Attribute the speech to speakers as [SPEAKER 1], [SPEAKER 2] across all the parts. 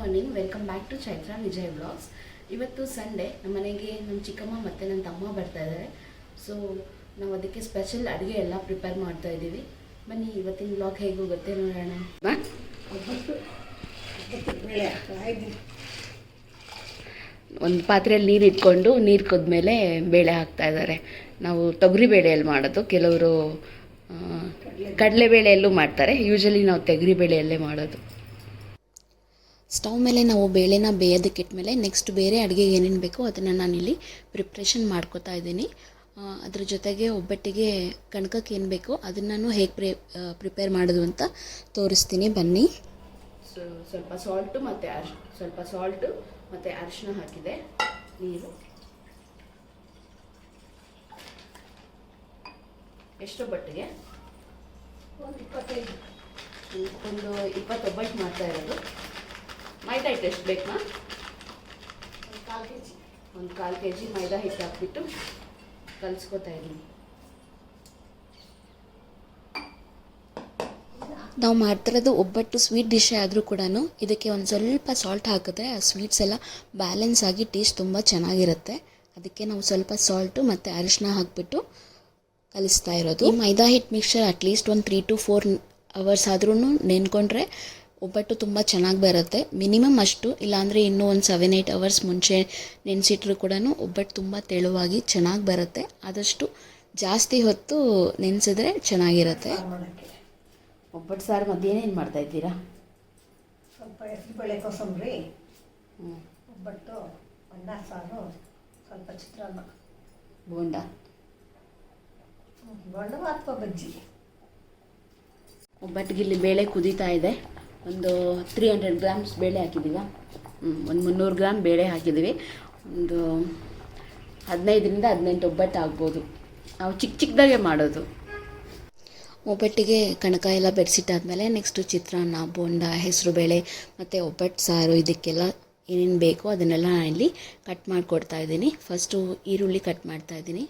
[SPEAKER 1] Morning welcome back to Chaitra Vijay blogs ಇವತ್ತು Sunday, ನಮ್ಮ ಮನೆಗೆ ನಮ್ಮ ಚಿಕ್ಕಮ್ಮ ಮತ್ತು ನನ್ನ ತಮ್ಮ ಬರ್ತಾ ಇದ್ದಾರೆ ಸೊ ನಾವು ಅದಕ್ಕೆ ಸ್ಪೆಷಲ್ ಅಡುಗೆ ಎಲ್ಲ ಪ್ರಿಪೇರ್ ಮಾಡ್ತಾ ಇದ್ದೀವಿ. ಬನ್ನಿ, ಇವತ್ತಿನ ಬ್ಲಾಗ್ ಹೇಗೂ ಗೊತ್ತೇ ನೋಡೋಣ. ಒಂದು ಪಾತ್ರೆಯಲ್ಲಿ ನೀರು ಇಟ್ಕೊಂಡು ನೀರು ಕುದ್ಮೇಲೆ ಬೇಳೆ ಹಾಕ್ತಾ ಇದ್ದಾರೆ ನಾವು ತೊಗರಿ ಬೇಳೆಯಲ್ಲಿ ಮಾಡೋದು. ಕೆಲವರು ಕಡಲೆ ಬೇಳೆಯಲ್ಲೂ ಮಾಡ್ತಾರೆ. ಯೂಶಲಿ ನಾವು ತೊಗರಿ ಬೇಳೆಯಲ್ಲೇ ಮಾಡೋದು.
[SPEAKER 2] ಸ್ಟವ್ ಮೇಲೆ ನಾವು ಬೇಳೆನ ಬೇಯೋದಕ್ಕೆ ಇಟ್ಮೇಲೆ ನೆಕ್ಸ್ಟ್ ಬೇರೆ ಅಡುಗೆಗೆ ಏನೇನು ಬೇಕೋ ಅದನ್ನು ನಾನಿಲ್ಲಿ ಪ್ರಿಪ್ರೇಷನ್ ಮಾಡ್ಕೋತಾ ಇದ್ದೀನಿ. ಅದ್ರ ಜೊತೆಗೆ ಒಬ್ಬಟ್ಟಿಗೆ ಕಣಕಕ್ಕೆ ಏನು ಬೇಕೋ ಅದನ್ನು ನಾನು ಹೇಗೆ ಪ್ರಿ ಪ್ರಿಪೇರ್ ಮಾಡೋದು ಅಂತ ತೋರಿಸ್ತೀನಿ. ಬನ್ನಿ.
[SPEAKER 1] ಸೊ ಸ್ವಲ್ಪ ಸಾಲ್ಟು ಮತ್ತು ಅರ್ಶ್ ಸ್ವಲ್ಪ ಸಾಲ್ಟು ಮತ್ತು ಅರಿಶಿನ ಹಾಕಿದೆ. ನೀರು. ಎಷ್ಟು ಬಟ್ಟಿಗೆ
[SPEAKER 3] ಒಂದು ಇಪ್ಪತ್ತೈದು.
[SPEAKER 1] ಒಂದು ಇಪ್ಪತ್ತೊಬ್ಬಟ್ಟು ಮಾಡ್ತಾ ಇರೋದು. ಮೈದಾ ಹಿಟ್ಟು ಎಷ್ಟು ಬೇಕು
[SPEAKER 3] ಒಂದು ಕಾಲು ಕೆ ಜಿ.
[SPEAKER 1] ಒಂದು ಕಾಲು ಕೆ ಜಿ ಮೈದಾ ಹಿಟ್ಟು ಹಾಕ್ಬಿಟ್ಟು ಕಲಿಸ್ಕೊತಾ ಇದ್ದೀನಿ.
[SPEAKER 2] ನಾವು ಮಾಡ್ತಿರೋದು ಒಬ್ಬಟ್ಟು ಸ್ವೀಟ್ ಡಿಶೇ ಆದರೂ ಕೂಡ ಇದಕ್ಕೆ ಒಂದು ಸ್ವಲ್ಪ ಸಾಲ್ಟ್ ಹಾಕಿದ್ರೆ ಆ ಸ್ವೀಟ್ಸ್ ಎಲ್ಲ ಬ್ಯಾಲೆನ್ಸ್ ಆಗಿ ಟೇಸ್ಟ್ ತುಂಬ ಚೆನ್ನಾಗಿರುತ್ತೆ. ಅದಕ್ಕೆ ನಾವು ಸ್ವಲ್ಪ ಸಾಲ್ಟು ಮತ್ತು ಅರಿಶಿನ ಹಾಕಿಬಿಟ್ಟು ಕಲಿಸ್ತಾ ಇರೋದು. ಮೈದಾ ಹಿಟ್ಟು ಮಿಕ್ಸ್ಚರ್ ಅಟ್ಲೀಸ್ಟ್ ಒಂದು ತ್ರೀ ಟು ಫೋರ್ ಅವರ್ಸ್ ಆದ್ರೂ ನೆನ್ಕೊಂಡ್ರೆ ಒಬ್ಬಟ್ಟು ತುಂಬ ಚೆನ್ನಾಗಿ ಬರುತ್ತೆ. ಮಿನಿಮಮ್ ಅಷ್ಟು ಇಲ್ಲಾಂದರೆ ಇನ್ನೂ ಒಂದು ಸೆವೆನ್ ಏಯ್ಟ್ ಅವರ್ಸ್ ಮುಂಚೆ ನೆನೆಸಿಟ್ರು ಕೂಡ ಒಬ್ಬಟ್ಟು ತುಂಬ ತೆಳುವಾಗಿ ಚೆನ್ನಾಗಿ ಬರುತ್ತೆ. ಆದಷ್ಟು ಜಾಸ್ತಿ ಹೊತ್ತು ನೆನೆಸಿದ್ರೆ ಚೆನ್ನಾಗಿರುತ್ತೆ.
[SPEAKER 1] ಒಬ್ಬಟ್ಟು ಸಾರು ಮಧ್ಯಾಹ್ನ ಏನೇನು ಮಾಡ್ತಾ ಇದ್ದೀರಾ?
[SPEAKER 3] ಸ್ವಲ್ಪ ಹೆಸರುಬೇಳೆ ಕೋಸಂಬರಿ ಒಬ್ಬಟ್ಟು ಅನ್ನ ಸಾರು ಸ್ವಲ್ಪ ಚಿತ್ರಾನ್ನ.
[SPEAKER 1] ಬೋಂಡ?
[SPEAKER 3] ಬಣ್ಣ ಅಥವಾ ಬಜ್ಜಿ.
[SPEAKER 1] ಒಬ್ಬಟ್ಟಿಗೆ ಇಲ್ಲಿ ಬೇಳೆ ಕುದೀತಾ ಇದೆ. ಒಂದು ತ್ರೀ ಹಂಡ್ರೆಡ್ ಗ್ರಾಮ್ಸ್ ಬೇಳೆ ಹಾಕಿದ್ದೀವ ಒಂದು ಮುನ್ನೂರು ಗ್ರಾಮ್ ಬೇಳೆ ಹಾಕಿದ್ದೀವಿ ಒಂದು ಹದಿನೈದರಿಂದ ಹದಿನೆಂಟು ಒಬ್ಬಟ್ಟು ಆಗ್ಬೋದು. ನಾವು ಚಿಕ್ಕ ಚಿಕ್ಕದಾಗೆ ಮಾಡೋದು.
[SPEAKER 2] ಒಬ್ಬಟ್ಟಿಗೆ ಕಣಕ ಎಲ್ಲ ಬೆರೆಸಿಟ್ಟಾದ್ಮೇಲೆ ನೆಕ್ಸ್ಟು ಚಿತ್ರಾನ್ನ, ಬೋಂಡ ಹೆಸರುಬೇಳೆ ಮತ್ತು ಒಬ್ಬಟ್ಟು, ಸಾರು ಇದಕ್ಕೆಲ್ಲ ಏನೇನು ಬೇಕೋ ಅದನ್ನೆಲ್ಲ ನಾನು ಇಲ್ಲಿ ಕಟ್ ಮಾಡಿಕೊಡ್ತಾ ಇದ್ದೀನಿ. ಫಸ್ಟು ಈರುಳ್ಳಿ ಕಟ್ ಮಾಡ್ತಾ ಇದ್ದೀನಿ.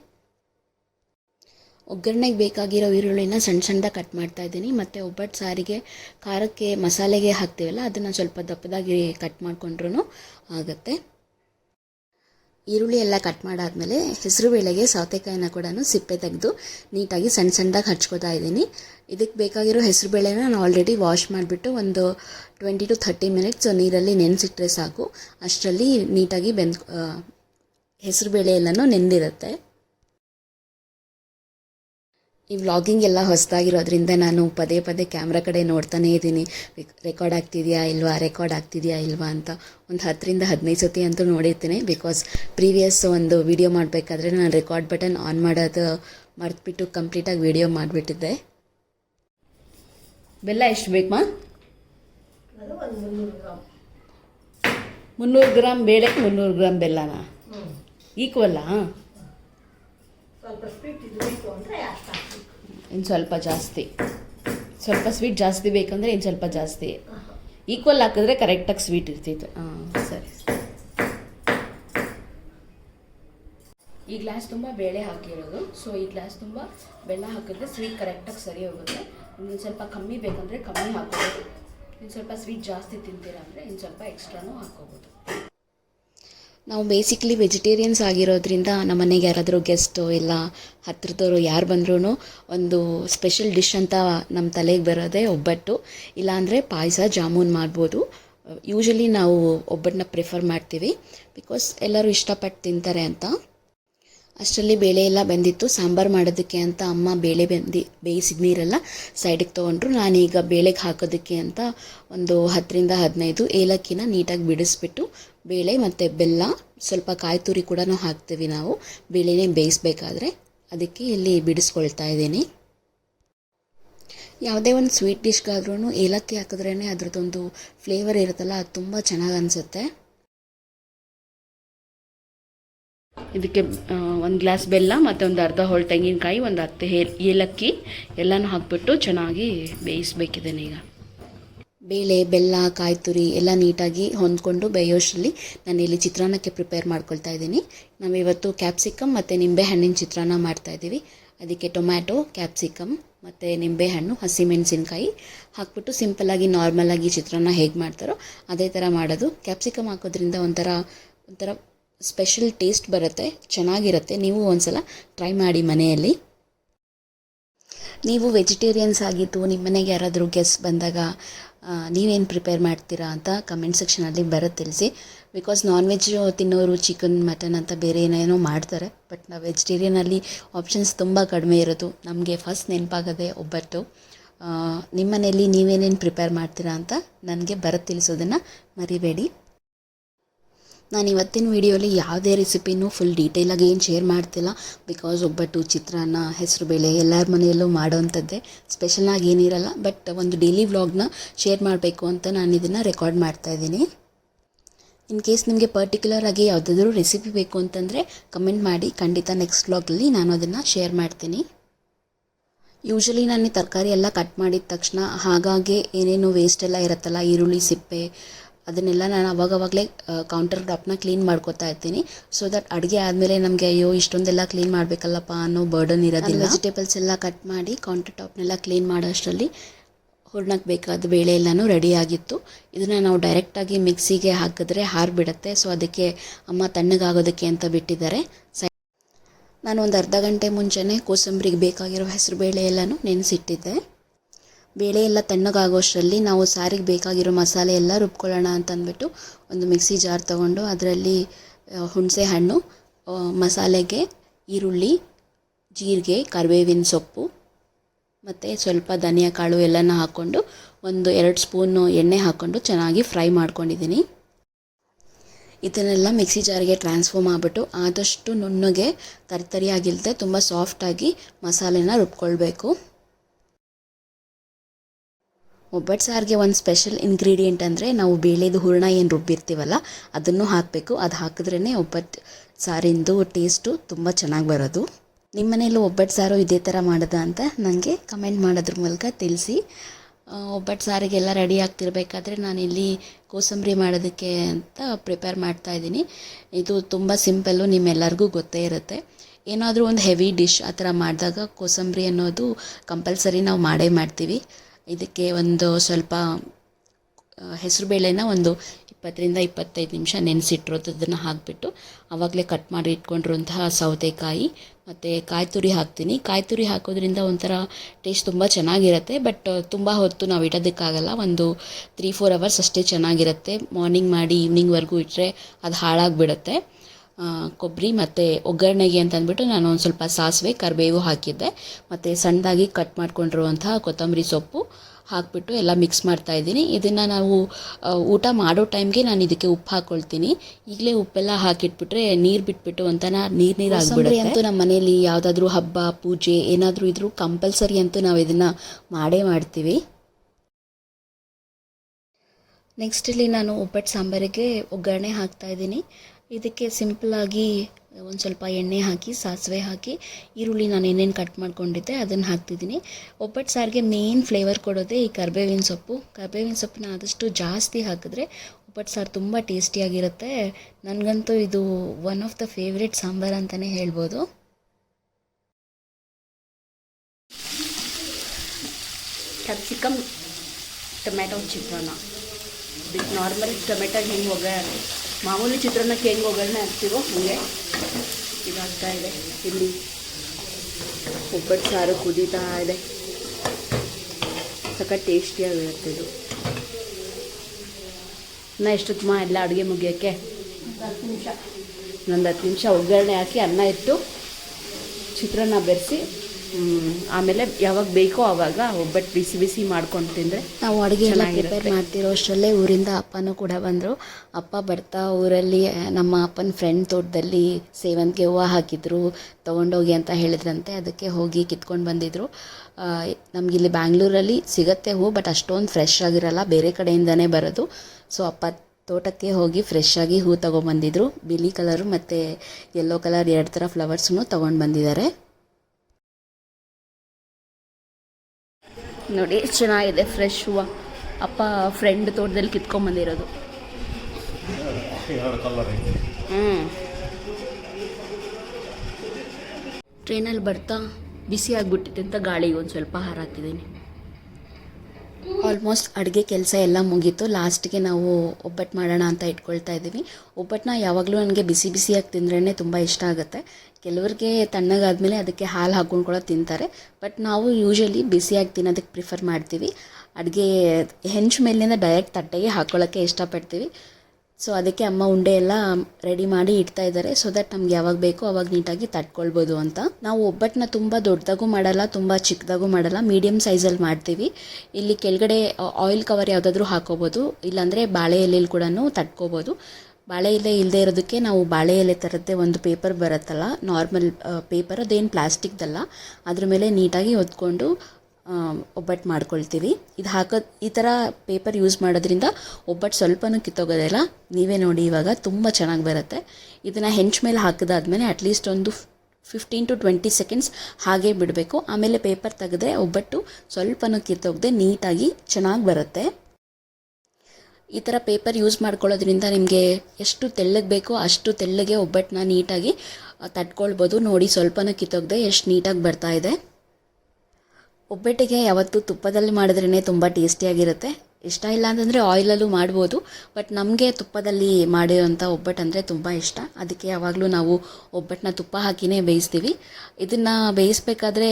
[SPEAKER 2] ಒಗ್ಗರಣೆಗೆ ಬೇಕಾಗಿರೋ ಈರುಳ್ಳಿನ ಸಣ್ಣ ಸಣ್ಣದಾಗಿ ಕಟ್ ಮಾಡ್ತಾ ಇದ್ದೀನಿ. ಮತ್ತು ಒಬ್ಬಟ್ಟು ಸಾರಿಗೆ, ಖಾರಕ್ಕೆ ಮಸಾಲೆಗೆ ಹಾಕ್ತೀವಲ್ಲ, ಅದನ್ನು ಸ್ವಲ್ಪ ದಪ್ಪದಾಗಿ ಕಟ್ ಮಾಡಿಕೊಂಡ್ರೂ ಆಗುತ್ತೆ. ಈರುಳ್ಳಿ ಎಲ್ಲ ಕಟ್ ಮಾಡಾದ್ಮೇಲೆ ಹೆಸರುಬೇಳೆಗೆ ಸೌತೆಕಾಯಿನ ಕೂಡ ಸಿಪ್ಪೆ ತೆಗೆದು ನೀಟಾಗಿ ಸಣ್ಣ ಸಣ್ಣದಾಗಿ ಹಚ್ಕೋತಾ ಇದ್ದೀನಿ. ಇದಕ್ಕೆ ಬೇಕಾಗಿರೋ ಹೆಸರುಬೇಳೆನ ನಾನು ಆಲ್ರೆಡಿ ವಾಶ್ ಮಾಡಿಬಿಟ್ಟು ಒಂದು ಟ್ವೆಂಟಿ ಟು ಥರ್ಟಿ ಮಿನಿಟ್ಸ್ ನೀರಲ್ಲಿ ನೆನೆಸಿಟ್ರೆ ಸಾಕು. ಅಷ್ಟರಲ್ಲಿ ನೀಟಾಗಿ ಬೆಂದ್ ಹೆಸರುಬೇಳೆ ಎಲ್ಲನೂ ನೆಂದಿರುತ್ತೆ. ಈ ವ್ಲಾಗಿಂಗ್ ಎಲ್ಲ ಹೊಸದಾಗಿರೋದ್ರಿಂದ ನಾನು ಪದೇ ಪದೇ ಕ್ಯಾಮ್ರಾ ಕಡೆ ನೋಡ್ತಾನೇ ಇದ್ದೀನಿ. ರೆಕಾರ್ಡ್ ಆಗ್ತಿದೆಯಾ ಇಲ್ವಾ? ರೆಕಾರ್ಡ್ ಆಗ್ತಿದೆಯಾ ಇಲ್ವಾ ಅಂತ ಒಂದು ಹತ್ತರಿಂದ ಹದಿನೈದು ಸತಿ ಅಂತೂ ನೋಡಿರ್ತೀನಿ ಬಿಕಾಸ್ ಪ್ರೀವಿಯಸ್ ಒಂದು ವಿಡಿಯೋ ಮಾಡಬೇಕಾದ್ರೆ ನಾನು ರೆಕಾರ್ಡ್ ಬಟನ್ ಆನ್ ಮಾಡೋದು ಮರೆತುಬಿಟ್ಟು ಕಂಪ್ಲೀಟಾಗಿ ವಿಡಿಯೋ ಮಾಡಿಬಿಟ್ಟಿದ್ದೆ.
[SPEAKER 1] ಬೆಲ್ಲ ಎಷ್ಟು ಬೇಕಮ್ಮ ಮಾ
[SPEAKER 3] ಮುನ್ನೂರು ಗ್ರಾಮ್
[SPEAKER 1] ಬೇಳೆ ಮುನ್ನೂರು ಗ್ರಾಮ್ ಬೆಲ್ಲನ? ಈಕ್ವಲ್ಲ
[SPEAKER 3] ಸ್ವಲ್ಪ ಸ್ವೀಟ್ ಇದು ಬೇಕು ಅಂದರೆ ಅಷ್ಟು.
[SPEAKER 1] ಇನ್ನು ಸ್ವಲ್ಪ ಜಾಸ್ತಿ. ಸ್ವಲ್ಪ ಸ್ವೀಟ್ ಜಾಸ್ತಿ ಬೇಕಂದರೆ ಇನ್ನು ಸ್ವಲ್ಪ ಜಾಸ್ತಿ. ಈಕ್ವಲ್ ಹಾಕಿದ್ರೆ ಕರೆಕ್ಟಾಗಿ ಸ್ವೀಟ್ ಇರ್ತಿತ್ತು. ಹಾಂ, ಸರಿ ಈ ಗ್ಲಾಸ್ ತುಂಬ ಬೇಳೆ ಹಾಕಿರೋದು. ಸೊ ಈ ಗ್ಲಾಸ್ ತುಂಬ ಬೆಲ್ಲ ಹಾಕಿದ್ರೆ ಸ್ವೀಟ್ ಕರೆಕ್ಟಾಗಿ ಸರಿ ಹೋಗುತ್ತೆ. ಇನ್ನು ಸ್ವಲ್ಪ ಕಮ್ಮಿ ಬೇಕಂದರೆ ಕಮ್ಮಿ ಹಾಕೋಬೋದು. ಇನ್ನು ಸ್ವಲ್ಪ ಸ್ವೀಟ್ ಜಾಸ್ತಿ ತಿಂತೀರಾ ಅಂದರೆ ಇನ್ನು ಸ್ವಲ್ಪ ಎಕ್ಸ್ಟ್ರಾನೂ ಹಾಕೋಬೋದು.
[SPEAKER 2] ನಾವು ಬೇಸಿಕ್ಲಿ ವೆಜಿಟೇರಿಯನ್ಸ್ ಆಗಿರೋದ್ರಿಂದ ನಮ್ಮ ಮನೆಗೆ ಯಾರಾದರೂ ಗೆಸ್ಟು ಇಲ್ಲ ಹತ್ತಿರದವರು ಯಾರು ಬಂದ್ರೂ ಒಂದು ಸ್ಪೆಷಲ್ ಡಿಶ್ ಅಂತ ನಮ್ಮ ತಲೆಗೆ ಬರೋದೇ ಒಬ್ಬಟ್ಟು. ಇಲ್ಲಾಂದರೆ ಪಾಯಸ, ಜಾಮೂನ್ ಮಾಡ್ಬೋದು. ಯೂಶಲಿ ನಾವು ಒಬ್ಬಟ್ಟನ್ನ ಪ್ರಿಫರ್ ಮಾಡ್ತೀವಿ. ಬಿಕಾಸ್ ಎಲ್ಲರೂ ಇಷ್ಟಪಟ್ಟು ತಿಂತಾರೆ ಅಂತ. ಅಷ್ಟರಲ್ಲಿ ಬೇಳೆ ಎಲ್ಲ ಬೆಂದಿತ್ತು. ಸಾಂಬಾರು ಮಾಡೋದಕ್ಕೆ ಅಂತ ಅಮ್ಮ ಬೇಳೆ ಬೆಂದಿ, ಬೇಯಿಸಿದ ನೀರೆಲ್ಲ ಸೈಡಿಗೆ ತೊಗೊಂಡ್ರು. ನಾನೀಗ ಬೇಳೆಗೆ ಹಾಕೋದಕ್ಕೆ ಅಂತ ಒಂದು ಹತ್ತರಿಂದ ಹದಿನೈದು ಏಲಕ್ಕಿನ ನೀಟಾಗಿ ಬಿಡಿಸ್ಬಿಟ್ಟು ಬೇಳೆ ಮತ್ತು ಬೆಲ್ಲ ಸ್ವಲ್ಪ ಕಾಯಿ ತುರಿ ಕೂಡ ಹಾಕ್ತೀವಿ ನಾವು. ಬೇಳೆನೇ ಬೇಯಿಸ್ಬೇಕಾದ್ರೆ ಅದಕ್ಕೆ ಇಲ್ಲಿ ಬಿಡಿಸ್ಕೊಳ್ತಾ ಇದ್ದೀನಿ. ಯಾವುದೇ ಒಂದು ಸ್ವೀಟ್ ಡಿಶ್ಗಾದ್ರೂ ಏಲಕ್ಕಿ ಹಾಕಿದ್ರೇ ಅದ್ರದ್ದೊಂದು ಫ್ಲೇವರ್ ಇರುತ್ತಲ್ಲ, ಅದು ತುಂಬ ಚೆನ್ನಾಗಿ ಅನಿಸುತ್ತೆ.
[SPEAKER 1] ಇದಕ್ಕೆ ಒಂದು ಗ್ಲಾಸ್ ಬೆಲ್ಲ ಮತ್ತು ಒಂದು ಅರ್ಧ ಹೋಳು ತೆಂಗಿನಕಾಯಿ, ಒಂದು ಹತ್ತು ಏಲಕ್ಕಿ ಎಲ್ಲನೂ ಹಾಕ್ಬಿಟ್ಟು ಚೆನ್ನಾಗಿ ಬೇಯಿಸ್ಬೇಕಿದ್ದೇನೆ ಈಗ
[SPEAKER 2] ಬೇಳೆ, ಬೆಲ್ಲ ಕಾಯಿ ತುರಿ ಎಲ್ಲ ನೀಟಾಗಿ ಹೊಂದ್ಕೊಂಡು ಬೇಯೋಷ್ಟರಲ್ಲಿ ನಾನು ಇಲ್ಲಿ ಚಿತ್ರಾನ್ನಕ್ಕೆ ಪ್ರಿಪೇರ್ ಮಾಡ್ಕೊಳ್ತಾ ಇದ್ದೀನಿ. ನಾವಿವತ್ತು ಕ್ಯಾಪ್ಸಿಕಮ್ ಮತ್ತು ನಿಂಬೆ ಹಣ್ಣಿನ ಚಿತ್ರಾನ್ನ ಮಾಡ್ತಾ ಇದ್ದೀವಿ. ಅದಕ್ಕೆ ಟೊಮ್ಯಾಟೊ ಕ್ಯಾಪ್ಸಿಕಮ್ ಮತ್ತು ನಿಂಬೆಹಣ್ಣು ಹಸಿಮೆಣಸಿನ್ಕಾಯಿ ಹಾಕ್ಬಿಟ್ಟು ಸಿಂಪಲ್ಲಾಗಿ ನಾರ್ಮಲಾಗಿ ಚಿತ್ರಾನ್ನ ಹೇಗೆ ಮಾಡ್ತಾರೋ ಅದೇ ಥರ ಮಾಡೋದು. ಕ್ಯಾಪ್ಸಿಕಮ್ ಹಾಕೋದ್ರಿಂದ ಒಂಥರ ಒಂಥರ ಸ್ಪೆಷಲ್ ಟೇಸ್ಟ್ ಬರುತ್ತೆ, ಚೆನ್ನಾಗಿರುತ್ತೆ. ನೀವು ಒಂದ್ಸಲ ಟ್ರೈ ಮಾಡಿ ಮನೆಯಲ್ಲಿ. ನೀವು ವೆಜಿಟೇರಿಯನ್ಸ್ ಆಗಿದ್ದು ನಿಮ್ಮ ಮನೆಗೆ ಯಾರಾದರೂ ಗೆಸ್ಟ್ ಬಂದಾಗ ನೀವೇನು ಪ್ರಿಪೇರ್ ಮಾಡ್ತೀರಾ ಅಂತ ಕಮೆಂಟ್ ಸೆಕ್ಷನಲ್ಲಿ ಬರೋದು ತಿಳಿಸಿ. ಬಿಕಾಸ್ ನಾನ್ ವೆಜ್ ತಿನ್ನೋರು ಚಿಕನ್ ಮಟನ್ ಅಂತ ಬೇರೆ ಏನೇನೋ ಮಾಡ್ತಾರೆ. ಬಟ್ ನಾವು ವೆಜಿಟೇರಿಯನಲ್ಲಿ ಆಪ್ಷನ್ಸ್ ತುಂಬ ಕಡಿಮೆ ಇರೋದು. ನಮಗೆ ಫಸ್ಟ್ ನೆನಪಾಗದೆ ಒಬ್ಬಟ್ಟು ನಿಮ್ಮ ನೀವೇನೇನು ಪ್ರಿಪೇರ್ ಮಾಡ್ತೀರಾ ಅಂತ ನನಗೆ ಬರೋದು ತಿಳಿಸೋದನ್ನು ಮರಿಬೇಡಿ. ನಾನು ಇವತ್ತಿನ ವೀಡಿಯೋಲಿ ಯಾವುದೇ ರೆಸಿಪಿನೂ ಫುಲ್ ಡೀಟೇಲಾಗಿ ಏನು ಶೇರ್ ಮಾಡ್ತಿಲ್ಲ. ಬಿಕಾಸ್ ಒಬ್ಬಟ್ಟು, ಚಿತ್ರಾನ್ನ ಹೆಸರುಬೇಳೆ ಎಲ್ಲರ ಮನೆಯಲ್ಲೂ ಮಾಡೋವಂಥದ್ದೇ ಸ್ಪೆಷಲಾಗಿ ಏನಿರಲ್ಲ ಬಟ್ ಒಂದು ಡೈಲಿ ವ್ಲಾಗ್ನ ಶೇರ್ ಮಾಡಬೇಕು ಅಂತ ನಾನು ಇದನ್ನು ರೆಕಾರ್ಡ್ ಮಾಡ್ತಾ ಇದ್ದೀನಿ. ಇನ್ ಕೇಸ್ ನಿಮಗೆ ಪರ್ಟಿಕ್ಯುಲರ್ ಆಗಿ ಯಾವುದಾದ್ರೂ ರೆಸಿಪಿ ಬೇಕು ಅಂತಂದರೆ ಕಮೆಂಟ್ ಮಾಡಿ, ಖಂಡಿತ ನೆಕ್ಸ್ಟ್ ವ್ಲಾಗಲ್ಲಿ ನಾನು ಅದನ್ನು ಶೇರ್ ಮಾಡ್ತೀನಿ. ಯೂಶಲಿ ನಾನು ತರಕಾರಿ ಎಲ್ಲ ಕಟ್ ಮಾಡಿದ ತಕ್ಷಣ ಹಾಗಾಗಿ ಏನೇನು ವೇಸ್ಟ್ ಎಲ್ಲ ಇರುತ್ತಲ್ಲ, ಈರುಳ್ಳಿ, ಸಿಪ್ಪೆ ಅದನ್ನೆಲ್ಲ ನಾನು ಅವಾಗವಾಗಲೇ ಕೌಂಟರ್ ಟಾಪ್ನ ಕ್ಲೀನ್ ಮಾಡ್ಕೊತಾ ಇರ್ತೀನಿ. ಸೊ ದಟ್ ಅಡುಗೆ ಆದಮೇಲೆ ನಮಗೆ, ಅಯ್ಯೋ, ಇಷ್ಟೊಂದೆಲ್ಲ ಕ್ಲೀನ್ ಮಾಡಬೇಕಲ್ಲಪ್ಪ ಅನ್ನೋ ಬರ್ಡನ್ ಇರೋದಿಲ್ಲ. ವೆಜಿಟೇಬಲ್ಸ್ ಎಲ್ಲ ಕಟ್ ಮಾಡಿ ಕೌಂಟರ್ ಟಾಪ್ನೆಲ್ಲ ಕ್ಲೀನ್ ಮಾಡೋ ಅಷ್ಟರಲ್ಲಿ ಹೂರ್ಣಕ್ಕೆ ಬೇಕಾದ ಬೇಳೆ ಎಲ್ಲನೂ ರೆಡಿ ಆಗಿತ್ತು. ಇದನ್ನು ನಾವು ಡೈರೆಕ್ಟಾಗಿ ಮಿಕ್ಸಿಗೆ ಹಾಕಿದ್ರೆ ಹಾರಿಬಿಡುತ್ತೆ. ಸೊ ಅದಕ್ಕೆ ಅಮ್ಮ ತಣ್ಣಗಾಗೋದಕ್ಕೆ ಅಂತ ಬಿಟ್ಟಿದ್ದಾರೆ. ನಾನು ಒಂದು ಅರ್ಧ ಗಂಟೆ ಮುಂಚೆನೇ ಕೋಸಂಬರಿಗೆ ಬೇಕಾಗಿರೋ ಹೆಸರು ಬೇಳೆ ಎಲ್ಲನೂ ನೆನೆಸಿಟ್ಟಿದ್ದೆ. ಬೇಳೆ ಎಲ್ಲ ತಣ್ಣಗಾಗೋಷ್ಟರಲ್ಲಿ ನಾವು ಸಾರಿಗೆ ಬೇಕಾಗಿರೋ ಮಸಾಲೆ ಎಲ್ಲ ರುಬ್ಕೊಳ್ಳೋಣ ಅಂತ ಅಂದ್ಬಿಟ್ಟು ಒಂದು ಮಿಕ್ಸಿ ಜಾರ್ ತೊಗೊಂಡು ಅದರಲ್ಲಿ ಹುಣಸೆ ಹಣ್ಣು ಮಸಾಲೆಗೆ ಈರುಳ್ಳಿ, ಜೀರಿಗೆ, ಕರಿಬೇವಿನ ಸೊಪ್ಪು ಮತ್ತು ಸ್ವಲ್ಪ ಧನಿಯಾ ಕಾಳು ಎಲ್ಲನ ಹಾಕ್ಕೊಂಡು ಒಂದು ಎರಡು ಸ್ಪೂನು ಎಣ್ಣೆ ಹಾಕ್ಕೊಂಡು ಚೆನ್ನಾಗಿ ಫ್ರೈ ಮಾಡ್ಕೊಂಡಿದ್ದೀನಿ. ಇದನ್ನೆಲ್ಲ ಮಿಕ್ಸಿ ಜಾರಿಗೆ ಟ್ರಾನ್ಸ್ಫಾರ್ಮ್ ಮಾಡಿಬಿಟ್ಟು ಆದಷ್ಟು ನುಣ್ಣಗೆ ತರಿತರಿಯಾಗಿಲ್ಲದೆ ತುಂಬ ಸಾಫ್ಟಾಗಿ ಮಸಾಲೆನ ರುಬ್ಕೊಳ್ಬೇಕು. ಒಬ್ಬಟ್ಟು ಸಾರಿಗೆ ಒಂದು ಸ್ಪೆಷಲ್ ಇಂಗ್ರೀಡಿಯೆಂಟ್ ಅಂದರೆ ನಾವು ಬೇಳೆದು ಹೂರಣ ಏನು ರುಬ್ಬಿರ್ತೀವಲ್ಲ, ಅದನ್ನು ಹಾಕಬೇಕು. ಅದು ಹಾಕಿದ್ರೇ ಒಬ್ಬಟ್ಟು ಸಾರಿಂದು ಟೇಸ್ಟು ತುಂಬ ಚೆನ್ನಾಗಿ ಬರೋದು. ನಿಮ್ಮ ಮನೇಲೂ ಒಬ್ಬಟ್ಟು ಸಾರು ಇದೇ ಥರ ಮಾಡೋದ ಅಂತ ನನಗೆ ಕಮೆಂಟ್ ಮಾಡೋದ್ರ ಮೂಲಕ ತಿಳಿಸಿ. ಒಬ್ಬಟ್ಟು ಸಾರಿಗೆಲ್ಲ ರೆಡಿ ಆಗ್ತಿರ್ಬೇಕಾದ್ರೆ ಇಲ್ಲಿ ಕೋಸಂಬರಿ ಮಾಡೋದಕ್ಕೆ ಅಂತ ಪ್ರಿಪೇರ್ ಮಾಡ್ತಾ ಇದ್ದೀನಿ. ಇದು ತುಂಬ ಸಿಂಪಲ್ಲು ನಿಮ್ಮೆಲ್ಲರಿಗೂ ಗೊತ್ತೇ ಇರುತ್ತೆ. ಏನಾದರೂ ಒಂದು ಹೆವಿ ಡಿಶ್ ಆ ಥರ ಮಾಡಿದಾಗ ಕೋಸಂಬರಿ ಅನ್ನೋದು ಕಂಪಲ್ಸರಿ ನಾವು ಮಾಡೇ ಮಾಡ್ತೀವಿ. ಇದಕ್ಕೆ ಒಂದು ಸ್ವಲ್ಪ ಹೆಸರುಬೇಳೆನ ಒಂದು ಇಪ್ಪತ್ತರಿಂದ ಇಪ್ಪತ್ತೈದು ನಿಮಿಷ ನೆನೆಸಿಟ್ಟಿರೋದನ್ನು ಹಾಕಿಬಿಟ್ಟು ಆವಾಗಲೇ ಕಟ್ ಮಾಡಿ ಇಟ್ಕೊಂಡಿರುವಂತಹ ಸೌತೆಕಾಯಿ ಮತ್ತು ಕಾಯಿ ತುರಿ ಹಾಕ್ತೀನಿ. ಕಾಯಿ ತುರಿ ಹಾಕೋದ್ರಿಂದ ಒಂಥರ ಟೇಸ್ಟ್ ತುಂಬ ಚೆನ್ನಾಗಿರುತ್ತೆ ಬಟ್ ತುಂಬ ಹೊತ್ತು ನಾವು ಇಡೋದಕ್ಕಾಗಲ್ಲ. ಒಂದು ತ್ರೀ ಫೋರ್ ಅವರ್ಸ್ ಅಷ್ಟೇ ಚೆನ್ನಾಗಿರುತ್ತೆ. ಮಾರ್ನಿಂಗ್ ಮಾಡಿ ಈವ್ನಿಂಗ್ವರೆಗೂ ಇಟ್ಟರೆ ಅದು ಹಾಳಾಗಿಬಿಡುತ್ತೆ. ಕೊಬ್ಬರಿ ಮತ್ತು ಒಗ್ಗರಣೆಗೆ ಅಂತ ಅಂದ್ಬಿಟ್ಟು ನಾನು ಒಂದು ಸ್ವಲ್ಪ ಸಾಸಿವೆ ಕರಿಬೇವು ಹಾಕಿದ್ದೆ. ಮತ್ತು ಸಣ್ಣದಾಗಿ ಕಟ್ ಮಾಡ್ಕೊಂಡಿರುವಂತಹ ಕೊತ್ತಂಬರಿ ಸೊಪ್ಪು ಹಾಕಿಬಿಟ್ಟು ಎಲ್ಲ ಮಿಕ್ಸ್ ಮಾಡ್ತಾ ಇದ್ದೀನಿ. ಇದನ್ನು ನಾವು ಊಟ ಮಾಡೋ ಟೈಮ್ಗೆ ನಾನು ಇದಕ್ಕೆ ಉಪ್ಪು ಹಾಕ್ಕೊಳ್ತೀನಿ ಈಗಲೇ ಉಪ್ಪೆಲ್ಲ ಹಾಕಿಟ್ಬಿಟ್ರೆ ನೀರು ಬಿಟ್ಬಿಟ್ಟು ಅಂತನ ನೀರು ನೀರು ಆಗಿಬಿಡುತ್ತೆ. ಅಂತೂ ನಮ್ಮ ಮನೆಯಲ್ಲಿ ಯಾವುದಾದ್ರೂ ಹಬ್ಬ ಪೂಜೆ ಏನಾದರೂ ಇದ್ರೂ ಕಂಪಲ್ಸರಿ ಅಂತೂ ನಾವು ಇದನ್ನು ಮಾಡೇ ಮಾಡ್ತೀವಿ. ನೆಕ್ಸ್ಟ್ ಇಲ್ಲಿ ನಾನು ಒಬ್ಬಟ್ಟು ಸಾಂಬಾರಿಗೆ ಒಗ್ಗರಣೆ ಹಾಕ್ತಾ ಇದ್ದೀನಿ. ಇದಕ್ಕೆ ಸಿಂಪಲಾಗಿ ಒಂದು ಸ್ವಲ್ಪ ಎಣ್ಣೆ ಹಾಕಿ, ಸಾಸಿವೆ ಹಾಕಿ, ಈರುಳ್ಳಿ ನಾನು ಏನೇನು ಕಟ್ ಮಾಡ್ಕೊಂಡಿದ್ದೆ ಅದನ್ನು ಹಾಕ್ತಿದ್ದೀನಿ. ಒಬ್ಬಟ್ಟು ಸಾರಿಗೆ ಮೇನ್ ಫ್ಲೇವರ್ ಕೊಡೋದೇ ಈ ಕರ್ಬೇವಿನ ಸೊಪ್ಪು. ಕರ್ಬೇವಿನ ಸೊಪ್ಪನ್ನ ಆದಷ್ಟು ಜಾಸ್ತಿ ಹಾಕಿದ್ರೆ ಒಬ್ಬಟ್ಟು ಸಾರು ತುಂಬ ಟೇಸ್ಟಿಯಾಗಿರುತ್ತೆ ನನಗಂತೂ ಇದು one of the favourite sambar ಅಂತಲೇ ಹೇಳ್ಬೋದು.
[SPEAKER 1] Capsicum, tomato, chitranna. ಬಿಟ್ಟು ನಾರ್ಮಲ್ ಟೊಮೆಟೊ ಹೆಂಗೆ ಒಗ್ಗ ಮಾಮೂಲಿ ಚಿತ್ರಾನ್ನಕ್ಕೆ ಹೆಂಗೆ ಒಗ್ಗರಣೆ ಹಾಕ್ತೀವೋ ಹಾಗೆ ಇದಾಗ್ತಾ ಇದೆ. ಇಲ್ಲಿ ಒಬ್ಬಟ್ಟು ಸಾರು ಕುದೀತಾ ಇದೆ. ಸಖತ್ ಟೇಸ್ಟಿಯಾಗಿರುತ್ತೆ ಇದು. ಅನ್ನ ಎಷ್ಟೊತ್ತು ಮಾ ಎಲ್ಲ ಅಡುಗೆ ಮುಗಿಯೋಕ್ಕೆ?
[SPEAKER 3] ಹತ್ತು ನಿಮಿಷ.
[SPEAKER 1] ಒಂದು ಹತ್ತು ನಿಮಿಷ ಒಗ್ಗರಣೆ ಹಾಕಿ ಅನ್ನ ಇಟ್ಟು ಚಿತ್ರಾನ್ನ ಬೆರೆಸಿ ಆಮೇಲೆ ಯಾವಾಗ ಬೇಕೋ ಆವಾಗ ಒಬ್ಬಟ್ಟು ಬಿಸಿ ಬಿಸಿ ಮಾಡ್ಕೊಂಡು ತಿಂದರೆ
[SPEAKER 2] ನಾವು ಅಡುಗೆ ಎಲ್ಲ. ಪ್ರಿಪೇರ್ ಮಾಡ್ತಿರೋ ಅಷ್ಟರಲ್ಲೇ ಊರಿಂದ ಅಪ್ಪನೂ ಕೂಡ ಬಂದರು. ಅಪ್ಪ ಬರ್ತಾ ಊರಲ್ಲಿ ನಮ್ಮ ಅಪ್ಪನ ಫ್ರೆಂಡ್ ತೋಟದಲ್ಲಿ ಸೇವಂತಿಗೆ ಹೂವು ಹಾಕಿದ್ರು ತೊಗೊಂಡೋಗಿ ಅಂತ ಹೇಳಿದ್ರಂತೆ ಅದಕ್ಕೆ ಹೋಗಿ ಕಿತ್ಕೊಂಡು ಬಂದಿದ್ರು. ನಮಗಿಲ್ಲಿ ಬ್ಯಾಂಗ್ಳೂರಲ್ಲಿ ಸಿಗತ್ತೆ ಹೂ ಬಟ್ ಅಷ್ಟೊಂದು ಫ್ರೆಶ್ ಆಗಿರಲ್ಲ ಬೇರೆ ಕಡೆಯಿಂದನೇ ಬರೋದು. ಸೊ ಅಪ್ಪ ತೋಟಕ್ಕೆ ಹೋಗಿ ಫ್ರೆಶ್ ಆಗಿ ಹೂ ತೊಗೊಂಬಂದಿದ್ರು. ಬಿಳಿ ಕಲರು ಮತ್ತು ಯೆಲ್ಲೋ ಕಲರ್ ಎರಡು ಥರ ಫ್ಲವರ್ಸ್ನು ತೊಗೊಂಡು ಬಂದಿದ್ದಾರೆ.
[SPEAKER 1] ನೋಡಿ ಎಷ್ಟು ಚೆನ್ನಾಗಿದೆ ಫ್ರೆಶ್ ಹೂವು. ಅಪ್ಪ ಫ್ರೆಂಡ್ ತೋಟದಲ್ಲಿ ಕಿತ್ಕೊಂಬಂದಿರೋದು ಹ್ಞೂ
[SPEAKER 2] ಟ್ರೈನಲ್ಲಿ ಬರ್ತಾ
[SPEAKER 1] ಬಿಸಿ ಆಗಿಬಿಟ್ಟಿದೆ ಅಂತ ಗಾಳಿಗೆ ಒಂದು ಸ್ವಲ್ಪ ಹಾರಾಕಿದ್ದೀನಿ
[SPEAKER 2] ಆಲ್ಮೋಸ್ಟ್ ಅಡುಗೆ ಕೆಲಸ ಎಲ್ಲ ಮುಗೀತು. ಲಾಸ್ಟ್ಗೆ ನಾವು ಒಬ್ಬಟ್ಟು ಮಾಡೋಣ ಅಂತ ಇಟ್ಕೊಳ್ತಾ ಇದ್ದೀವಿ. ಒಬ್ಬಟ್ಟನ್ನ ಯಾವಾಗಲೂ ನನಗೆ ಬಿಸಿ ಬಿಸಿಯಾಗಿ ತಿಂದ್ರೇ ತುಂಬ ಇಷ್ಟ ಆಗುತ್ತೆ. ಕೆಲವರಿಗೆ ತಣ್ಣಗಾದಮೇಲೆ ಅದಕ್ಕೆ ಹಾಲು ಹಾಕ್ಕೊಂಡು ಕೂಡ ತಿಂತಾರೆ. ಬಟ್ ನಾವು ಯೂಶಲಿ ಬಿಸಿಯಾಗಿ ತಿನ್ನೋದಕ್ಕೆ ಪ್ರಿಫರ್ ಮಾಡ್ತೀವಿ. ಅಡುಗೆ ಹೆಂಚು ಮೇಲಿಂದ ಡೈರೆಕ್ಟ್ ತಟ್ಟೆಗೆ ಹಾಕ್ಕೊಳ್ಳೋಕ್ಕೆ ಇಷ್ಟಪಡ್ತೀವಿ. ಸೊ ಅದಕ್ಕೆ ಅಮ್ಮ ಉಂಡೆ ಎಲ್ಲ ರೆಡಿ ಮಾಡಿ ಇಡ್ತಾ ಇದ್ದಾರೆ. ಸೊ ದಟ್ ನಮ್ಗೆ ಯಾವಾಗ ಬೇಕೋ ಅವಾಗ ನೀಟಾಗಿ ತಟ್ಕೊಳ್ಬೋದು ಅಂತ. ನಾವು ಒಬ್ಬಟ್ಟನ್ನ ತುಂಬ ದೊಡ್ಡದಾಗೂ ಮಾಡಲ್ಲ, ತುಂಬ ಚಿಕ್ಕದಾಗೂ ಮಾಡಲ್ಲ. ಮೀಡಿಯಮ್ ಸೈಜಲ್ಲಿ ಮಾಡ್ತೀವಿ. ಇಲ್ಲಿ ಕೆಳಗಡೆ ಆಯಿಲ್ ಕವರ್ ಯಾವುದಾದ್ರೂ ಹಾಕೋಬೋದು. ಇಲ್ಲಾಂದರೆ ಬಾಳೆ ಎಲೆಯಲ್ಲಿ ಕೂಡ ತಟ್ಕೋಬೋದು. ಬಾಳೆ ಎಲೆ ಇಲ್ಲದೆ ಇರೋದಕ್ಕೆ ನಾವು ಬಾಳೆ ಎಲೆ ಥರದ್ದೇ ಒಂದು ಪೇಪರ್ ಬರುತ್ತಲ್ಲ ನಾರ್ಮಲ್ ಪೇಪರ್ ಅದೇನು ಪ್ಲಾಸ್ಟಿಕ್ದಲ್ಲ ಅದ್ರ ಮೇಲೆ ನೀಟಾಗಿ ಹೊತ್ಕೊಂಡು ಒಬ್ಬಟ್ಟು ಮಾಡ್ಕೊಳ್ತೀವಿ. ಇದು ಹಾಕೋದು ಈ ಥರ ಪೇಪರ್ ಯೂಸ್ ಮಾಡೋದ್ರಿಂದ ಒಬ್ಬಟ್ಟು ಸ್ವಲ್ಪನೂ ಕಿತ್ತೋಗೋದಿಲ್ಲ ನೀವೇ ನೋಡಿ ಇವಾಗ ತುಂಬ ಚೆನ್ನಾಗಿ ಬರುತ್ತೆ. ಇದನ್ನು ಹೆಂಚ್ ಮೇಲೆ ಹಾಕಿದಾದ್ಮೇಲೆ ಅಟ್ಲೀಸ್ಟ್ ಒಂದು ಫಿಫ್ಟೀನ್ ಟು ಟ್ವೆಂಟಿ ಸೆಕೆಂಡ್ಸ್ ಹಾಗೆ ಬಿಡಬೇಕು. ಆಮೇಲೆ ಪೇಪರ್ ತೆಗೆದ್ರೆ ಒಬ್ಬಟ್ಟು ಸ್ವಲ್ಪನೂ ಕಿತ್ತೋಗದೆ ನೀಟಾಗಿ ಚೆನ್ನಾಗಿ ಬರುತ್ತೆ. ಈ ಥರ ಪೇಪರ್ ಯೂಸ್ ಮಾಡ್ಕೊಳ್ಳೋದ್ರಿಂದ ನಿಮಗೆ ಎಷ್ಟು ತೆಳ್ಳಗೆ ಬೇಕೋ ಅಷ್ಟು ತೆಳ್ಳಗೆ ಒಬ್ಬಟ್ಟನ್ನ ನೀಟಾಗಿ ತಟ್ಕೊಳ್ಬೋದು. ನೋಡಿ ಸ್ವಲ್ಪನೂ ಕಿತ್ತೋಗದೆ ಎಷ್ಟು ನೀಟಾಗಿ ಬರ್ತಾ ಇದೆ. ಒಬ್ಬಟ್ಟಿಗೆ ಯಾವತ್ತೂ ತುಪ್ಪದಲ್ಲಿ ಮಾಡಿದ್ರೇ ತುಂಬ ಟೇಸ್ಟಿಯಾಗಿರುತ್ತೆ ಇಷ್ಟ ಇಲ್ಲ ಅಂತಂದರೆ ಆಯಿಲಲ್ಲೂ ಮಾಡ್ಬೋದು ಬಟ್ ನಮಗೆ ತುಪ್ಪದಲ್ಲಿ ಮಾಡಿರೋಂಥ ಒಬ್ಬಟ್ಟು ಅಂದರೆ ತುಂಬ ಇಷ್ಟ. ಅದಕ್ಕೆ ಯಾವಾಗಲೂ ನಾವು ಒಬ್ಬಟ್ಟನ್ನ ತುಪ್ಪ ಹಾಕಿನೇ ಬೇಯಿಸ್ತೀವಿ. ಇದನ್ನು ಬೇಯಿಸ್ಬೇಕಾದ್ರೆ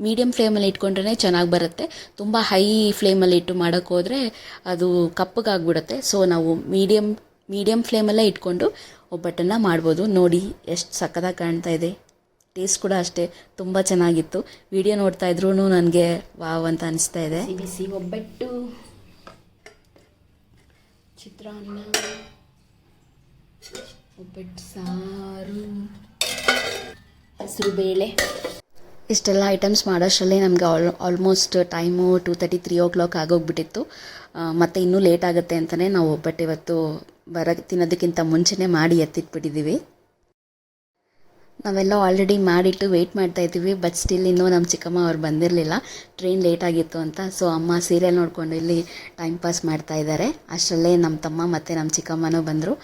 [SPEAKER 2] ಮೀಡಿಯಮ್ ಫ್ಲೇಮಲ್ಲಿ ಇಟ್ಕೊಂಡ್ರೆ ಚೆನ್ನಾಗಿ ಬರುತ್ತೆ. ತುಂಬ ಹೈ ಫ್ಲೇಮಲ್ಲಿ ಇಟ್ಟು ಮಾಡೋಕ್ಕೋದ್ರೆ ಅದು ಕಪ್ಪಗಾಗ್ಬಿಡುತ್ತೆ. ಸೊ ನಾವು ಮೀಡಿಯಮ್ ಮೀಡಿಯಮ್ ಫ್ಲೇಮಲ್ಲೇ ಇಟ್ಕೊಂಡು ಒಬ್ಬಟ್ಟನ್ನು ಮಾಡ್ಬೋದು. ನೋಡಿ, ಎಷ್ಟು ಸಕ್ಕತ್ತಾಗಿ ಕಾಣ್ತಾ ಇದೆ. ಟೇಸ್ಟ್ ಕೂಡ ಅಷ್ಟೇ ತುಂಬ ಚೆನ್ನಾಗಿತ್ತು. ವಿಡಿಯೋ ನೋಡ್ತಾ ಇದ್ರೂ ನನಗೆ ವಾವ್ ಅಂತ ಅನಿಸ್ತಾ ಇದೆ.
[SPEAKER 1] ಬಿಸಿ ಒಬ್ಬಟ್ಟು ಚಿತ್ರಾನ್ನ ಒಬ್ಬಟ್ಟು ಸಾರು ಹಸಿರು ಬೇಳೆ.
[SPEAKER 2] ಇಷ್ಟೆಲ್ಲ ಐಟಮ್ಸ್ ಮಾಡೋಷ್ಟರಲ್ಲಿ ನಮಗೆ all almost time two thirty three o'clock ಆಗೋಗ್ಬಿಟ್ಟಿತ್ತು ಮತ್ತೆ ಇನ್ನೂ ಲೇಟ್ ಆಗುತ್ತೆ ಅಂತಲೇ ನಾವು ಒಬ್ಬಟ್ಟು ಇವತ್ತು ಬರ ತಿನ್ನೋದಕ್ಕಿಂತ ಮುಂಚೆನೇ ಮಾಡಿ ಎತ್ತಿಟ್ಬಿಟ್ಟಿದ್ದೀವಿ ನಾವೆಲ್ಲ ಆಲ್ರೆಡಿ ಮಾಡಿಟ್ಟು ವೆಯ್ಟ್ ಮಾಡ್ತಾ ಇದ್ದೀವಿ ಬಟ್ ಸ್ಟಿಲ್ ಇನ್ನೂ ನಮ್ಮ ಚಿಕ್ಕಮ್ಮ ಅವ್ರು ಬಂದಿರಲಿಲ್ಲ. ಟ್ರೈನ್ ಲೇಟ್ ಆಗಿತ್ತು ಅಂತ ಸೊ ಅಮ್ಮ ಸೀರಿಯಲ್ ನೋಡಿಕೊಂಡು ಇಲ್ಲಿ ಟೈಮ್ ಪಾಸ್ ಮಾಡ್ತಾ ಇದ್ದಾರೆ ಅಷ್ಟರಲ್ಲೇ ನಮ್ಮ ತಮ್ಮ ಮತ್ತು ನಮ್ಮ ಚಿಕ್ಕಮ್ಮನೂ ಬಂದರು.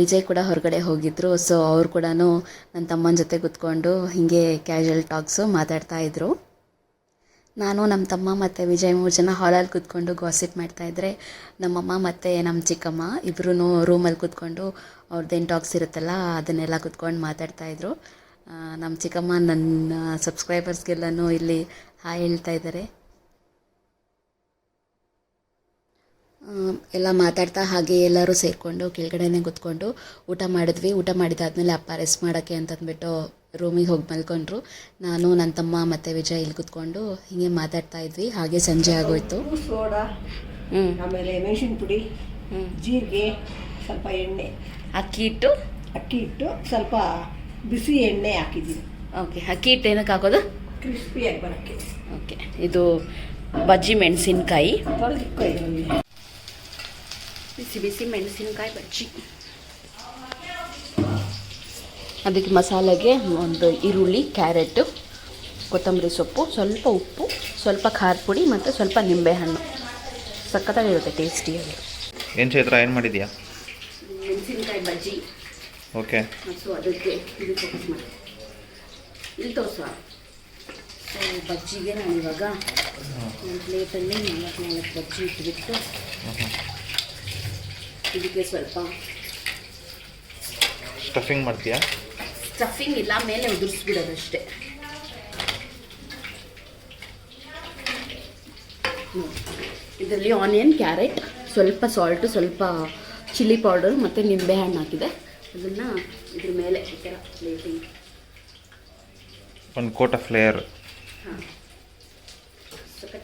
[SPEAKER 2] ವಿಜಯ್ ಕೂಡ ಹೊರಗಡೆ ಹೋಗಿದ್ದರು ಸೊ ಅವ್ರು ಕೂಡ ನನ್ನ ತಮ್ಮನ ಜೊತೆ ಕೂತ್ಕೊಂಡು ಹೀಗೆ ಕ್ಯಾಶುವಲ್ ಟಾಕ್ಸು ಮಾತಾಡ್ತಾ ಇದ್ರು. ನಾನು ನಮ್ಮ ತಮ್ಮ ಮತ್ತು ವಿಜಯ್ ಮೂರು ಜನ ಹಾಲಲ್ಲಿ ಕೂತ್ಕೊಂಡು ಗಾಸಿಪ್ ಮಾಡ್ತಾಯಿದ್ರೆ ನಮ್ಮಮ್ಮ ಮತ್ತು ನಮ್ಮ ಚಿಕ್ಕಮ್ಮ ಇಬ್ಬರೂ ರೂಮಲ್ಲಿ ಕೂತ್ಕೊಂಡು ಅವ್ರದ್ದೇನು ಟಾಕ್ಸ್ ಇರುತ್ತಲ್ಲ, ಅದನ್ನೆಲ್ಲ ಕೂತ್ಕೊಂಡು ಮಾತಾಡ್ತಾಯಿದ್ರು ನಮ್ಮ ಚಿಕ್ಕಮ್ಮ ನನ್ನ ಸಬ್ಸ್ಕ್ರೈಬರ್ಸ್ಗೆಲ್ಲನೂ ಇಲ್ಲಿ ಹಾಯ್ ಹೇಳ್ತಾ ಇದ್ದಾರೆ ಎಲ್ಲ ಮಾತಾಡ್ತಾ ಹಾಗೆ ಎಲ್ಲರೂ ಸೇರಿಕೊಂಡು ಕೆಳಗಡೆನೇ ಕೂತ್ಕೊಂಡು ಊಟ ಮಾಡಿದ್ವಿ. ಊಟ ಮಾಡಿದಾದ್ಮೇಲೆ ಅಪ್ಪ ರೆಸ್ಟ್ ಮಾಡೋಕ್ಕೆ ಅಂತಂದ್ಬಿಟ್ಟು ರೂಮಿಗೆ ಹೋಗಿ ಮಲ್ಕೊಂಡ್ರು. ನಾನು ನನ್ನ ತಮ್ಮ ಮತ್ತು ವಿಜಯ್ ಇಲ್ಲಿ ಕೂತ್ಕೊಂಡು ಹೀಗೆ ಮಾತಾಡ್ತಾ ಇದ್ವಿ. ಹಾಗೆ ಸಂಜೆ ಆಗೋಯ್ತು.
[SPEAKER 3] ಸೋಡಾ
[SPEAKER 1] ಹ್ಞೂ
[SPEAKER 3] ಆಮೇಲೆ ಮೆಣಸಿನ ಪುಡಿ
[SPEAKER 1] ಹ್ಞೂ
[SPEAKER 3] ಜೀರಿಗೆ ಸ್ವಲ್ಪ ಎಣ್ಣೆ.
[SPEAKER 1] ಅಕ್ಕಿ ಹಿಟ್ಟು?
[SPEAKER 3] ಅಕ್ಕಿ ಇಟ್ಟು ಸ್ವಲ್ಪ ಬಿಸಿ ಎಣ್ಣೆ ಹಾಕಿದ್ದೀನಿ
[SPEAKER 1] ಓಕೆ ಅಕ್ಕಿ ಹಿಟ್ಟು ಏನಕ್ಕೆ ಹಾಕೋದು?
[SPEAKER 3] ಕ್ರಿಸ್ಪಿಯಾಗಿ ಬರೋಕ್ಕೆ.
[SPEAKER 1] ಓಕೆ ಇದು ಬಜ್ಜಿ ಮೆಣಸಿನ್ಕಾಯಿ. ಬಿಸಿ ಬಿಸಿ ಮೆಣಸಿನ್ಕಾಯಿ ಬಜ್ಜಿ. ಅದಕ್ಕೆ ಮಸಾಲೆಗೆ ಒಂದು ಈರುಳ್ಳಿ ಕ್ಯಾರೆಟು ಕೊತ್ತಂಬರಿ ಸೊಪ್ಪು ಸ್ವಲ್ಪ ಉಪ್ಪು ಸ್ವಲ್ಪ ಖಾರ ಪುಡಿ ಮತ್ತು ಸ್ವಲ್ಪ ನಿಂಬೆಹಣ್ಣು ಸಖತ್ತಾಗಿರುತ್ತೆ ಟೇಸ್ಟಿಯಾಗಿ
[SPEAKER 4] ಏನು ಚೈತ್ರ ಏನು ಮಾಡಿದ್ಯಾ?
[SPEAKER 1] ಮೆಣಸಿನ್ಕಾಯಿ ಬಜ್ಜಿ.
[SPEAKER 4] ಓಕೆ.
[SPEAKER 1] ಸೊ ಅದಕ್ಕೆ ಇದು ಫೋಕಸ್ ಮಾಡಿ. ಇಲ್ಲಿ ತೋರಿಸುವ. ಸೊ ಬಜ್ಜಿಗೆ ನಾನು ಇವಾಗ ಒಂದು ಪ್ಲೇಟಲ್ಲಿ ನಾಲ್ಕು ನಾಲ್ಕು ಬಜ್ಜಿ ಇಟ್ಬಿಟ್ಟು ಇದಕ್ಕೆ ಸ್ವಲ್ಪ
[SPEAKER 4] ಸ್ಟಫಿಂಗ್ ಮಾಡ್ತೀಯಾ?
[SPEAKER 1] ಸ್ಟಫಿಂಗ್ ಇಲ್ಲ ಮೇಲೆ ಉದುರಿಸ್ಬಿಡೋದಷ್ಟೇ. ಇದರಲ್ಲಿ ಆನಿಯನ್ ಕ್ಯಾರೆಟ್ ಸ್ವಲ್ಪ ಸಾಲ್ಟು ಸ್ವಲ್ಪ ಚಿಲ್ಲಿ ಪೌಡರ್ ಮತ್ತು ನಿಂಬೆ ಹಣ್ಣು ಹಾಕಿದೆ. ಅದನ್ನು ಇದ್ರ ಮೇಲೆ ಈ ಥರ ಪ್ಲೇಟಿಂಗ್
[SPEAKER 4] ಒಂದು ಕೋಟ ಫ್ಲೇಯರ್
[SPEAKER 1] ಹಾಂ. ಸ್ವಲ್ಪ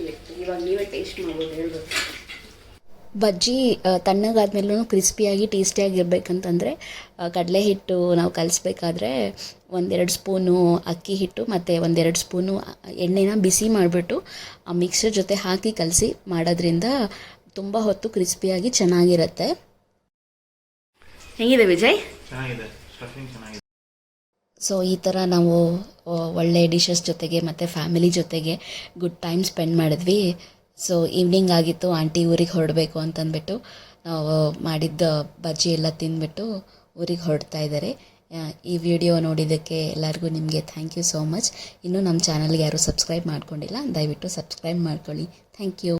[SPEAKER 1] ಇರುತ್ತೆ ಇವಾಗ ನೀವೇ ಟೇಸ್ಟ್ ಮಾಡ್ಬೋದು ಹೇಳ್ಬೋದು
[SPEAKER 2] ಬಜ್ಜಿ ತಣ್ಣಗಾದ್ಮೇಲೂ ಕ್ರಿಸ್ಪಿಯಾಗಿ ಟೇಸ್ಟಿಯಾಗಿರ್ಬೇಕಂತಂದರೆ ಕಡಲೆ ಹಿಟ್ಟು ನಾವು ಕಲಿಸ್ಬೇಕಾದ್ರೆ ಒಂದೆರಡು ಸ್ಪೂನು ಅಕ್ಕಿ ಹಿಟ್ಟು ಮತ್ತು ಒಂದೆರಡು ಸ್ಪೂನು ಎಣ್ಣೆನ ಬಿಸಿ ಮಾಡಿಬಿಟ್ಟು ಆ ಮಿಕ್ಸರ್ ಜೊತೆ ಹಾಕಿ ಕಲಸಿ ಮಾಡೋದ್ರಿಂದ ತುಂಬ ಹೊತ್ತು ಕ್ರಿಸ್ಪಿಯಾಗಿ ಚೆನ್ನಾಗಿರುತ್ತೆ.
[SPEAKER 1] ಹೆಂಗಿದೆ ವಿಜಯ್?
[SPEAKER 4] ಚೆನ್ನಾಗಿದೆ. ಸ್ಟಫಿಂಗ್ ಚೆನ್ನಾಗಿದೆ.
[SPEAKER 2] ಸೊ ಈ ಥರ ನಾವು ಒಳ್ಳೆ ಡಿಶಸ್ ಜೊತೆಗೆ ಮತ್ತು ಫ್ಯಾಮಿಲಿ ಜೊತೆಗೆ ಗುಡ್ ಟೈಮ್ ಸ್ಪೆಂಡ್ ಮಾಡಿದ್ವಿ. ಸೊ ಈವ್ನಿಂಗ್ ಆಗಿತ್ತು, ಆಂಟಿ ಊರಿಗೆ ಹೊರಡಬೇಕು ಅಂತಂದ್ಬಿಟ್ಟು, ನಾವು ಮಾಡಿದ್ದ ಬಜ್ಜಿ ಎಲ್ಲ ತಿಂದ್ಬಿಟ್ಟು ಊರಿಗೆ ಹೊರಡ್ತಾ ಇದ್ದಾರೆ. ಈ ವಿಡಿಯೋ ನೋಡಿದ್ದಕ್ಕೆ ಎಲ್ಲರಿಗೂ ನಿಮಗೆ ಥ್ಯಾಂಕ್ ಯು ಸೋ ಮಚ್ ಇನ್ನೂ ನಮ್ಮ ಚಾನಲ್ಗೆ ಯಾರೂ ಸಬ್ಸ್ಕ್ರೈಬ್ ಮಾಡ್ಕೊಂಡಿಲ್ಲ, ದಯವಿಟ್ಟು ಸಬ್ಸ್ಕ್ರೈಬ್ ಮಾಡ್ಕೊಳ್ಳಿ. Thank you